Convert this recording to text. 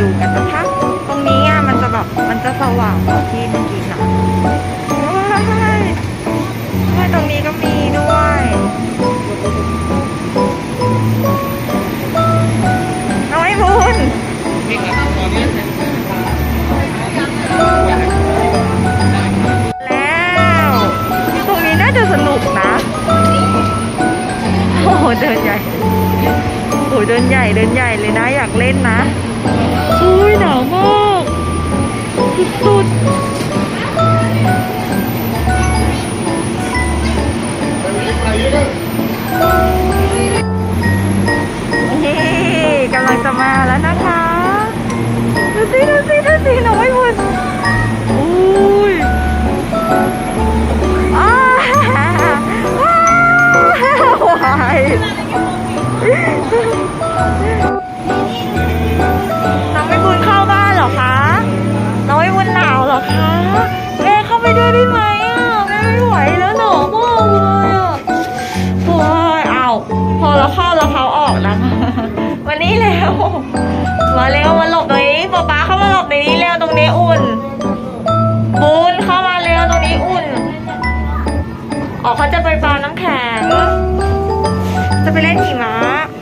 ดูกันนะคะ ตรงนี้อะมันจะแบบมันจะสว่างกว่าที่เมื่อกี้นะว้ายว้ยตรงนี้ก็มีด้วยน้อยบุญนี่ครับตอนแล้วตรงนี้น่าจะสนุกนะ โอ้โหเดินใหญ่ หเดินใหญ่เดินใหญ่เลยนะอยากเล่นนะอุ้ยหนาวมากสุดๆกำลังจะมาแล้วนะคะดูสิดูสิดูสิน้องไม่พูดอุ้ยอ้าวว้าย น้องไม่บุญเข้าบ้านเหรอคะ น้องไม่บุญหนาวเหรอคะ แม่เข้าไปด้วยได้ไหมอะแม่ไม่ไหวแล้วหนาวมากเลยอะโอ้ยเอาพอเราเข้าแล้วเขาออกนะคะวันนี้เร็วมาเร็วมาหลบตรงนี้ป๊าป๊าเข้ามาหลบในนี้เร็วตรงนี้อุ่น บุญเข้ามาเร็วตรงนี้อุ่น ออกเขาจะไปปาน้ำแข็ง 回来你忙。